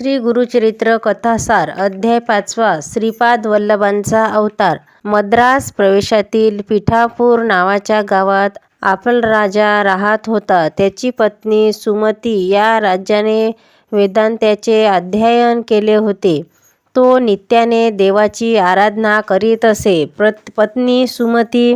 श्री गुरुचरित्र कथासार अध्याय पाचवा श्रीपाद वल्लभांचा अवतार मद्रास प्रवेशातील पिठापूर नावाच्या गावात राजा राहत होता. त्याची पत्नी सुमती या राजाने वेदांत्याचे अध्ययन केले होते. तो नित्याने देवाची आराधना करीत असे. पत्नी सुमती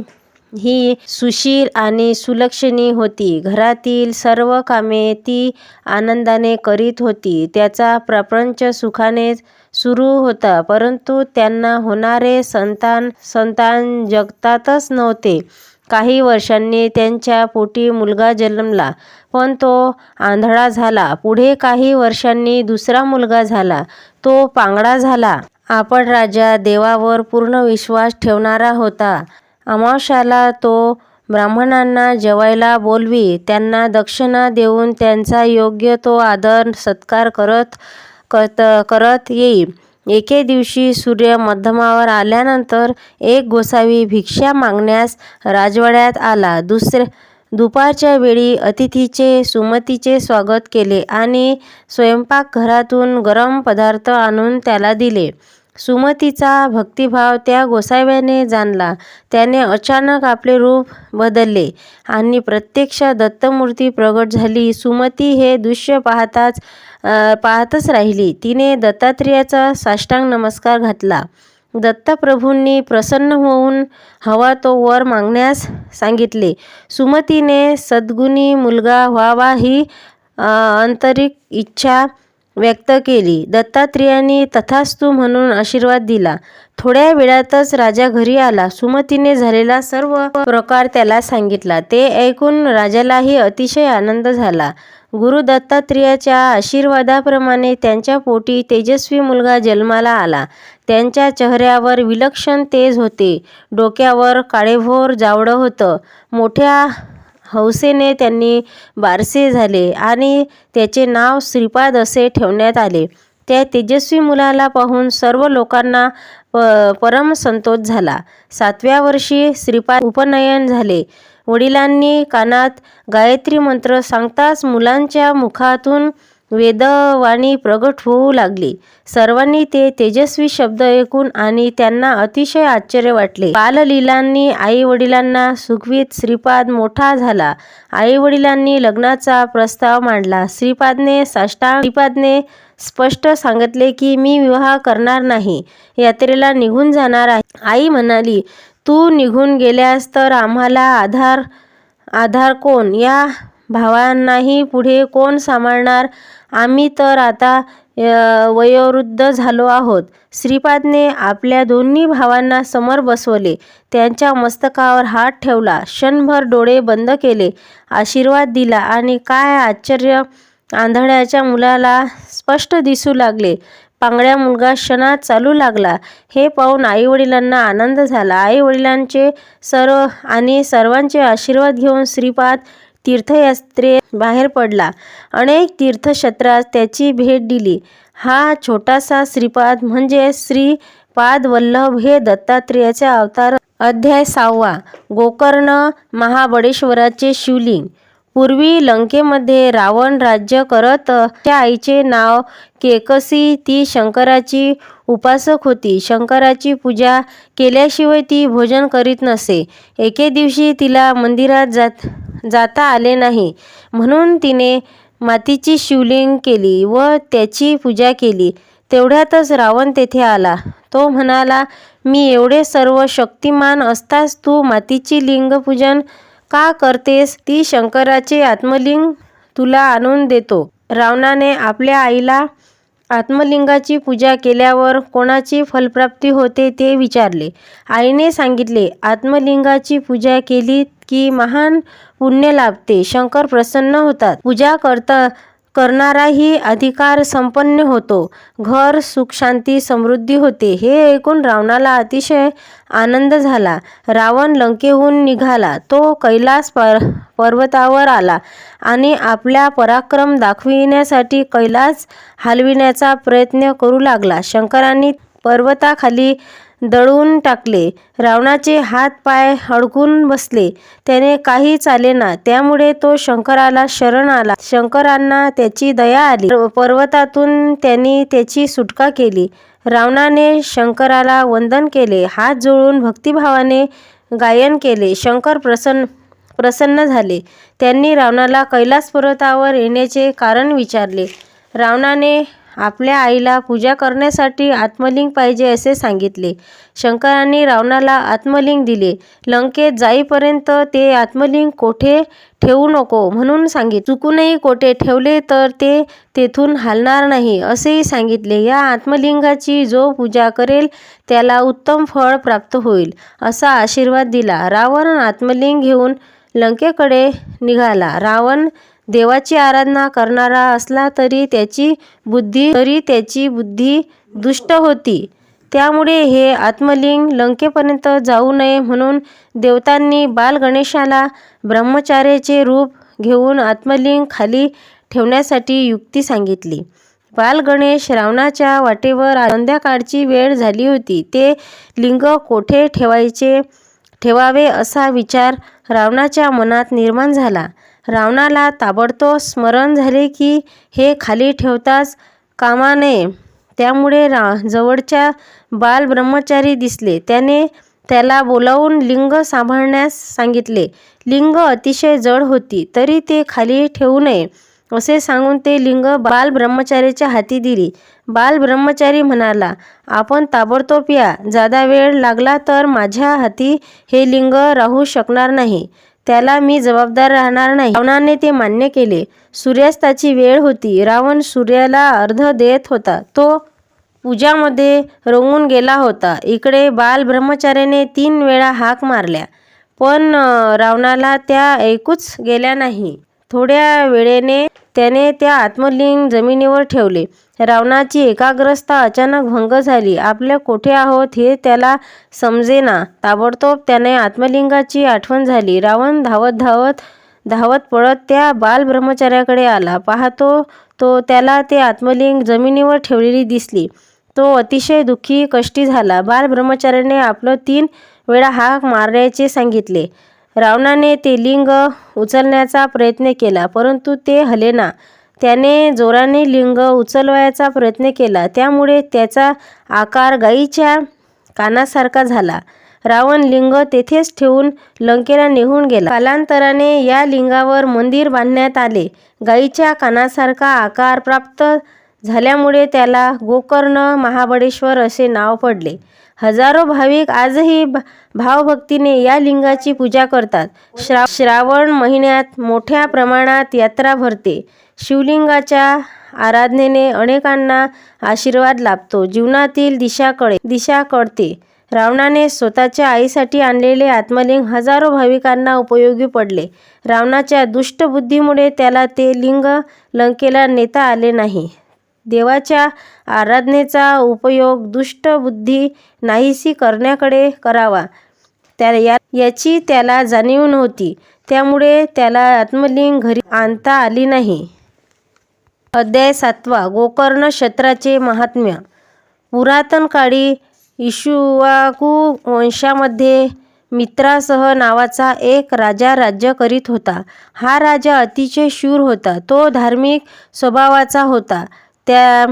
ही सुशील आणि सुलक्षणी होती. घरातील सर्व कामे ती आनंदाने करीत होती. त्याचा प्रपंच सुखाने सुरू होता. परंतु त्यांना होणारे संतान संतान जगतातच नव्हते. काही वर्षांनी त्यांच्या पोटी मुलगा जन्मला, पण तो आंधळा झाला. पुढे काही वर्षांनी दुसरा मुलगा झाला, तो पांगळा झाला. आपण राजा देवावर पूर्ण विश्वास ठेवणारा होता. अमावास्येला तो ब्राह्मणांना जेवायला बोलवी, त्यांना दक्षिणा देऊन त्यांचा योग्य तो आदर सत्कार करत करत करत येई. एके दिवशी सूर्य मध्यमावर आल्यानंतर एक गोसावी भिक्षा मागण्यास राजवाड्यात आला. दुपारच्या वेळी अतिथीचे सुमतीचे स्वागत केले आणि स्वयंपाकघरातून गरम पदार्थ आणून त्याला दिले. सुमतीचा भक्तिभाव त्या गोसाव्याने जाणला. त्याने अचानक आपले रूप बदलले आणि प्रत्यक्ष दत्तमूर्ती प्रगट झाली. सुमती हे दृश्य पाहताच पाहतच राहिली. तिने दत्तात्रेयाचा साष्टांग नमस्कार घातला. दत्तप्रभूंनी प्रसन्न होऊन हवा तो वर मागण्यास सांगितले. सुमतीने सद्गुणी मुलगा व्हावा ही आंतरिक इच्छा व्यक्त केली. दत्तात्रेयांनी तथास्तु म्हणून आशीर्वाद दिला. थोड्या वेळातच राजा घरी आला. सुमतीने झालेला सर्व प्रकार त्याला सांगितला. ते ऐकून राजालाही अतिशय आनंद झाला. गुरु दत्तात्रेयाच्या आशीर्वादाप्रमाणे त्यांच्या पोटी तेजस्वी मुलगा जन्माला आला. त्यांच्या चेहऱ्यावर विलक्षण तेज होते. डोक्यावर काळेभोर जावडं होतं. मोठ्या हौसेने त्यांनी बारसे झाले आणि त्याचे नाव श्रीपाद असे ठेवण्यात आले. त्या तेजस्वी मुलाला पाहून सर्व लोकांना प परम संतोष झाला. सातव्या वर्षी श्रीपाद उपनयन झाले. वडिलांनी कानात गायत्री मंत्र सांगताच मुलांच्या मुखातून वेदवाणी प्रगट होऊ लागली. सर्वांनी ते तेजस्वी शब्द ऐकून आणि त्यांना अतिशय आश्चर्य वाटले. बाललीलांनी आई-वडिलांना सुखवीत श्रीपाद मोठा झाला. आई-वडिलांनी लग्नाचा प्रस्ताव मांडला. श्रीपादने स्पष्ट सांगितले की, मी विवाह करणार नाही, यात्रेला निघून जाणार आहे. आई म्हणाली, तू निघून गेल्यास तर आम्हाला आधार आधार कोण? या भावांनाही पुढे कोण सांभाळणार? आम्ही तर आता वयोवृद्ध झालो आहोत. श्रीपादने आपल्या दोन्ही भावांना समोर बसवले. त्यांच्या मस्तकावर हात ठेवला. क्षणभर डोळे बंद केले. आशीर्वाद दिला आणि काय आश्चर्य! आंधळ्याच्या मुलाला स्पष्ट दिसू लागले. पांगड्या मुलगा क्षणात चालू लागला. हे पाहून आई-वडिलांना आनंद झाला. आई-वडिलांचे आणि सर्वांचे आशीर्वाद घेऊन श्रीपाद तीर्थयात्रे बाहेर पडला. अनेक तीर्थक्षेत्रात त्याची भेट दिली. हा छोटासा श्रीपाद म्हणजे श्री पादवल्लभ हे दत्तात्रेयाचा अवतार अध्याय सहावा गोकर्ण महाबळेश्वराचे शिवलिंग पूर्वी लंकेमध्ये रावण राज्य करत. त्या आईचे नाव केकसी. ती शंकराची उपासक होती. शंकराची पूजा केल्याशिवाय ती भोजन करीत नसे. एके दिवशी तिला मंदिरात जात जाता आले नाही, म्हणून तिने मातीची शिवलिंग केली व त्याची पूजा केली. तेवढ्यातच रावण तेथे आला. तो म्हणाला, मी एवढे सर्व शक्तिमान असताच तू मातीची लिंगपूजन का करतेस? ती शंकराचे आत्मलिंग तुला आणून देतो. रावणाने आपल्या आईला आत्मलिंगाची पूजा केल्यावर कोणाची फलप्राप्ती होते ते विचारले. आईने सांगितले, आत्मलिंगाची पूजा केली की महान पुण्य लाभते. शंकर प्रसन्न होतात. पूजा करता करणाराही अधिकार संपन्न होतो. घर सुख-शांती समृद्धी होते. हे ऐकून रावणाला अतिशय आनंद झाला. रावण लंकेहून निघाला. तो कैलास पर पर्वतावर आला आणि आपला पराक्रम दाखविण्यासाठी कैलास हलविण्याचा प्रयत्न करू लागला. शंकरांनी पर्वताखाली दळून टाकले. रावणाचे हात पाय अडकून बसले. त्याने काही चालेना त्यामुळे तो शंकराला शरण आला. शंकरांना त्याची दया आली. पर्वतातून त्यांनी त्याची सुटका केली. रावणाने शंकराला वंदन केले. हात जोडून भक्तिभावाने गायन केले. शंकर प्रसन्न प्रसन्न झाले. त्यांनी रावणाला कैलास पर्वतावर येण्याचे कारण विचारले. रावणाने आपल्या आईला पूजा करण्यासाठी आत्मलिंग पाहिजे असे सांगितले. शंकरांनी रावणाला आत्मलिंग दिले. लंकेत जाईपर्यंत ते आत्मलिंग कोठे ठेवू नको म्हणून सांगित चुकूनही कोठे ठेवले तर ते तेथून हलणार नाही असेही सांगितले. या आत्मलिंगाची जो पूजा करेल त्याला उत्तम फळ प्राप्त होईल असा आशीर्वाद दिला. रावण आत्मलिंग घेऊन लंकेकडे निघाला. रावण देवाची आराधना करणारा असला तरी त्याची बुद्धी तरी त्याची बुद्धी दुष्ट होती. त्यामुळे हे आत्मलिंग लंकेपर्यंत जाऊ नये म्हणून देवतांनी बाल गणेशाला ब्रह्मचार्याचे रूप घेऊन आत्मलिंग खाली ठेवण्यासाठी युक्ती सांगितली. बाल गणेश रावणाच्या वाटेवर संध्याकाळची वेळ झाली होती. ते लिंग कोठे ठेवायचे ठेवावे असा विचार रावणाच्या मनात निर्माण झाला. रावणाला ताबडतोब स्मरण झाले की हे खाली ठेवताच कामा नये त्यामुळे रा जवळच्या बालब्रह्मचारी दिसले. त्याने त्याला बोलावून लिंग सांभाळण्यास सांगितले. लिंग अतिशय जड होती तरी ते खाली ठेवू नये असे सांगून ते लिंग बाल ब्रह्मचारीच्या हाती दिली. बाल ब्रह्मचारी म्हणाला आपण ताबडतोब या. जादा वेळ लागला तर माझ्या हाती हे लिंग राहू शकणार नाही. त्याला मी जबाबदार राहणार नाही. रावणाने ते मान्य केले. सूर्यास्ताची वेळ होती. रावण सूर्याला अर्ध देत होता. तो पूजामध्ये रंगून गेला होता. इकडे बाल ब्रह्मचार्याने तीन वेळा हाक मारल्या. पण रावणाला त्या ऐकूच गेल्या नाही. थोड्या वेळेने त्याने त्या आत्मलिंग जमिनीवर ठेवले. रावणाची एकाग्रता अचानक भंग झाली. आपले कोठे आहोत हे त्याला समजेना. ताबडतोब त्याने आत्मलिंगाची आठवण झाली. रावण धावत धावत धावत पळत त्या बालब्रह्मचार्याकडे आला. पाहतो तो त्याला ते आत्मलिंग जमिनीवर ठेवलेली दिसली. तो अतिशय दुःखी कष्टी झाला. बालब्रह्मचार्याने आपलं तीन वेळा हाक मारण्याचे सांगितले. रावणाने ते लिंग उचलण्याचा प्रयत्न केला परंतु ते हलेना त्याने जोराने लिंग उचलवायचा प्रयत्न केला. त्यामुळे त्याचा आकार गाईच्या कानासारखा झाला. रावण लिंग तेथेच ठेवून लंकेला निघून गेला. कालांतराने या लिंगावर मंदिर बांधण्यात आले. गाईच्या कानासारखा आकार प्राप्त झाल्यामुळे त्याला गोकर्ण महाबळेश्वर असे नाव पडले. हजारो भाविक आजही भावभक्तीने या लिंगाची पूजा करतात. श्रा श्रावण महिन्यात मोठ्या प्रमाणात यात्रा भरते. शिवलिंगाच्या आराधनेने अनेकांना आशीर्वाद लाभतो. जीवनातील दिशा कळे दिशा कळते. रावणाने स्वतःच्या आईसाठी आणलेले आत्मलिंग हजारो भाविकांना उपयोगी पडले. रावणाच्या दुष्टबुद्धीमुळे त्याला ते लिंग लंकेला नेता आले नाही. देवाच्या आराधनेचा उपयोग दुष्ट बुद्धी नाहीशी करण्याकडे करावा. त्या या याची त्याला जाणीव नव्हती. त्यामुळे त्याला आत्मलिंग घरी आणता आली नाही. अध्याय सातवा गोकर्ण क्षेत्राचे महात्म्य. पुरातन काळी इशुवाकू वंशामध्ये मित्रासह नावाचा एक राजा राज्य करीत होता. हा राजा अतिशय शूर होता. तो धार्मिक स्वभावाचा होता. त्या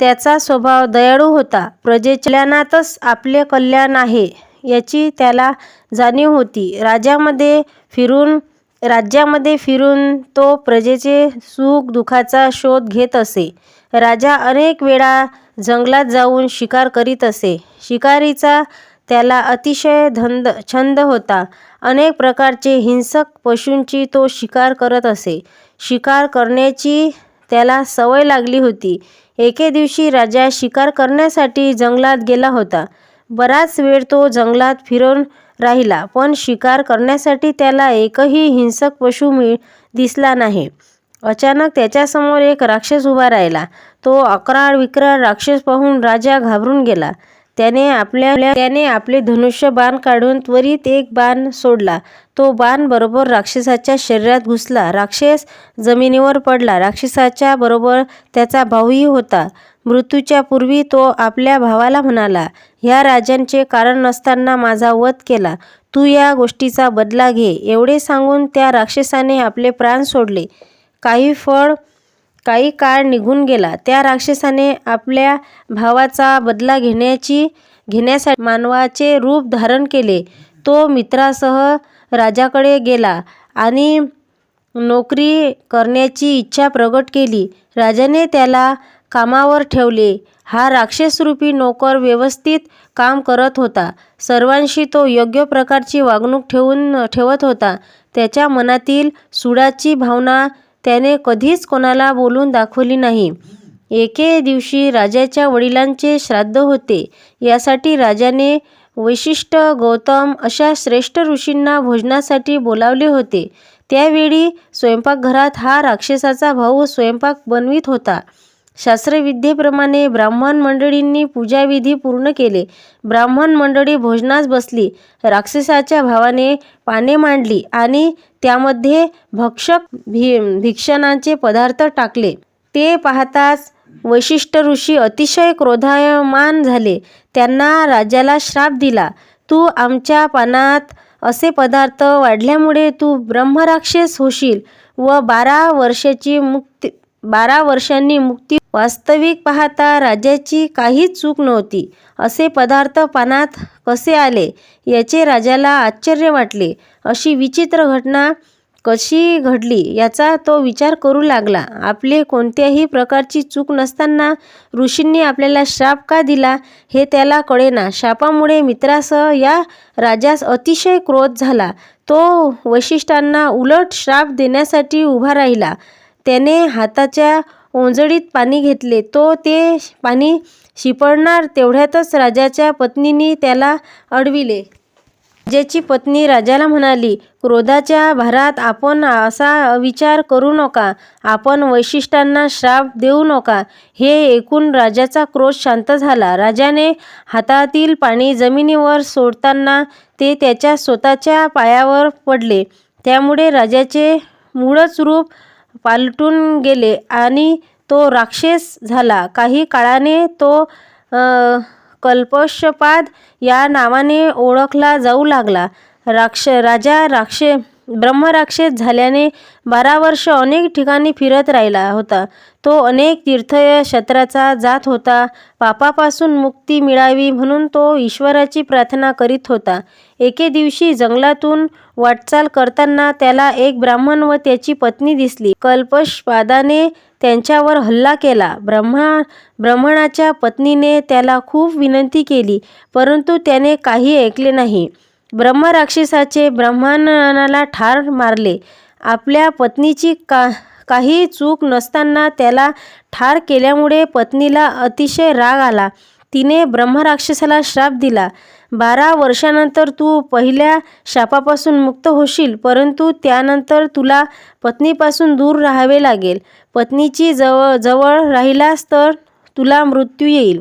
त्याचा स्वभाव दयाळू होता. प्रजेचल्यानातच आपले कल्याण आहे याची त्याला जाणीव होती. राजामध्ये फिरून राज्यामध्ये फिरून तो प्रजेचे सुख दुःखाचा शोध घेत असे. राजा अनेक वेळा जंगलात जाऊन शिकार करीत असे. शिकारीचा त्याला अतिशय धंद छंद होता. अनेक प्रकारचे हिंसक पशूंची तो शिकार करत असे. शिकार करण्याची त्याला सवय लागली होती. एके दिवशी राजा शिकार करण्यासाठी जंगलात गेला होता. बराच वेळ तो जंगलात फिरून राहिला पण शिकार करण्यासाठी त्याला एकही हिंसक पशु मिळ दिसला नाही. अचानक त्याच्यासमोर एक राक्षस उभा राहिला. तो अकराळ विक्राळ राक्षस पाहून राजा घाबरून गेला. त्याने आपल्या त्याने आपले धनुष्य बाण काढून त्वरित एक बाण सोडला. तो बाण बरोबर राक्षसाच्या शरीरात घुसला. राक्षस जमिनीवर पडला. राक्षसाच्या बरोबर त्याचा भाऊही होता. मृत्यूच्या पूर्वी तो आपल्या भावाला म्हणाला ह्या राजांचे कारण नसताना माझा वध केला. तू या गोष्टीचा बदला घे. एवढे सांगून त्या राक्षसाने आपले प्राण सोडले. काही फळ काही काळ निघून गेला त्या राक्षसाने आपल्या भावाचा बदला घेण्याची घेण्यासाठी मानवाचे रूप धारण केले. तो मित्रासह राजाकडे गेला आणि नोकरी करण्याची इच्छा प्रकट केली. राजाने त्याला कामावर ठेवले. हा राक्षसरूपी नोकर व्यवस्थित काम करत होता. सर्वांशी तो योग्य प्रकारची वागणूक ठेवून ठेवत होता. त्याच्या मनातील सुडाची भावना त्याने कधीच कोणाला बोलून दाखवली नाही. एके दिवशी राजाच्या वडिलांचे श्राद्ध होते. यासाठी राजाने वैशिष्ट गौतम अशा श्रेष्ठ ऋषींना भोजनासाठी बोलावले होते. त्यावेळी स्वयंपाकघरात हा राक्षसाचा भाऊ स्वयंपाक बनवित होता. शास्त्रविद्येप्रमाणे ब्राह्मण मंडळींनी पूजाविधी पूर्ण केले. ब्राह्मण मंडळी भोजनास बसली. राक्षसाच्या भावाने पाने मांडली आणि त्यामध्ये भक्षक भी भिक्षणाचे पदार्थ टाकले. ते पाहताच वैशिष्ट्य ऋषी अतिशय क्रोधायमान झाले. त्यांना राजाला श्राप दिला तू आमच्या पानात असे पदार्थ वाढल्यामुळे तू ब्रह्मराक्षस होशील व बारा वर्षाची मुक्ती बारा वर्षांनी मुक्ती वास्तविक पाहता राजाची काहीच चूक नव्हती. असे पदार्थ पानात कसे आले याचे राजाला आश्चर्य वाटले. अशी विचित्र घटना कशी घडली याचा तो विचार करू लागला. आपले कोणत्याही प्रकारची चूक नसताना ऋषींनी आपल्याला श्राप का दिला हे त्याला कळेना. शापामुळे मित्रासह या राजास अतिशय क्रोध झाला. तो वैशिष्ट्यांना उलट श्राप देण्यासाठी उभा राहिला. त्याने हाताच्या ओंजळीत पाणी घेतले तो ते पाणी शिंपडणार तेवढ्यातच राजाच्या पत्नीने त्याला अडविले. राजाची पत्नी राजाला म्हणाली क्रोधाच्या भारात आपण असा विचार करू नका. आपण वैशिष्ट्यांना श्राप देऊ नका. हे ऐकून राजाचा क्रोध शांत झाला. राजाने हातातील पाणी जमिनीवर सोडताना ते त्याच्या स्वतःच्या पायावर पडले. त्यामुळे राजाचे मूळच रूप पालटून गेले आणि तो राक्षस झाला. काही काळाने तो कल्पशपाद या नावाने ओळखला जाऊ लागला. राक्ष राजा राक्षे ब्रह्मराक्षस झाल्याने बारा वर्ष अनेक ठिकाणी फिरत राहिला होता. तो अनेक तीर्थक्षेत्राचा जात होता. पापापासून मुक्ती मिळावी म्हणून तो ईश्वराची प्रार्थना करीत होता. एके दिवशी जंगलातून वाटचाल करताना त्याला एक ब्राह्मण व त्याची पत्नी दिसली. कल्पशपादाने त्यांच्यावर हल्ला केला. ब्रह्मा ब्राह्मणाच्या पत्नीने त्याला खूप विनंती केली परंतु त्याने काही ऐकले नाही. ब्रह्मराक्षसाचे ब्राह्मणाला ठार मारले. आपल्या पत्नीची का काही चूक नसताना त्याला ठार केल्यामुळे पत्नीला अतिशय राग आला. तिने ब्रह्मराक्षसाला श्राप दिला. बारा वर्षानंतर तू पहिल्या शापापासून मुक्त होशील परंतु त्यानंतर तुला पत्नीपासून दूर राहावे लागेल. पत्नीची जवळ जवळ राहिलास तर तुला मृत्यू येईल.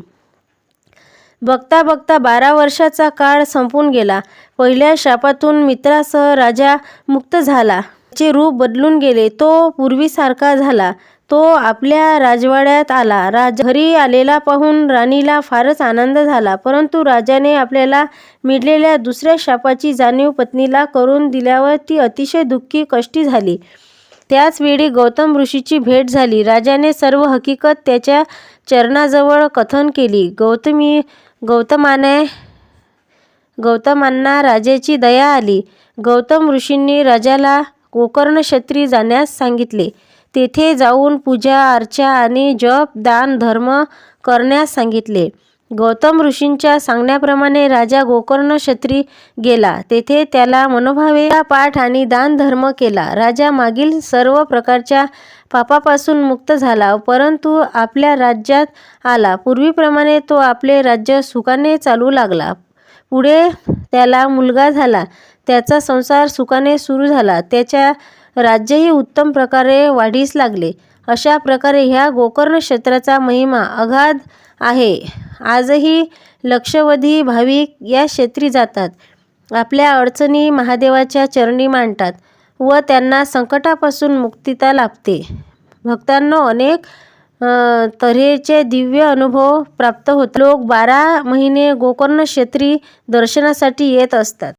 बघता बघता बारा वर्षाचा काळ संपून गेला. पहिल्या शापातून मित्रासह राजा मुक्त झाला. त्याचे रूप बदलून गेले. तो पूर्वीसारखा झाला. तो आपल्या राजवाड्यात आला. राज घरी आलेला पाहून राणीला फारच आनंद झाला. परंतु राजाने आपल्याला मिळलेल्या दुसऱ्या शापाची जाणीव पत्नीला करून दिल्यावर ती अतिशय दुःखी कष्टी झाली. त्याच वेळी गौतम ऋषीची भेट झाली. राजाने सर्व हकीकत त्याच्या चरणाजवळ कथन केली. गौतमी गौतमाने गौतमांना राजाची दया आली. गौतम ऋषींनी राजाला गोकर्ण क्षत्री जाण्यास सांगितले. तेथे जाऊन पूजा अर्चा आणि जप दान धर्म करण्यास सांगितले. गौतम ऋषींच्या सांगण्याप्रमाणे राजा गोकर्ण क्षत्री गेला. तेथे त्याला मनोभावे पाठ आणि दान धर्म केला. राजा मागील सर्व प्रकारच्या पापापासून मुक्त झाला परंतु आपल्या राज्यात आला. पूर्वीप्रमाणे तो आपले राज्य सुखाने चालू लागला. पुढे त्याला मुलगा झाला. त्याचा संसार सुखाने सुरू झाला. त्याच्या राज्यही उत्तम प्रकारे वाढीस लागले. अशा प्रकारे ह्या गोकर्ण क्षेत्राचा महिमा अगाध आहे. आजही लक्षवधी भाविक या क्षेत्री जातात. आपल्या अडचणी महादेवाच्या चरणी मांडतात व त्यांना संकटापासून मुक्तिता लाभते. भक्तांनो अनेक तऱ्हेचे दिव्य अनुभव प्राप्त होत लोक बारा महिने गोकर्ण क्षेत्री दर्शनासाठी येत असतात.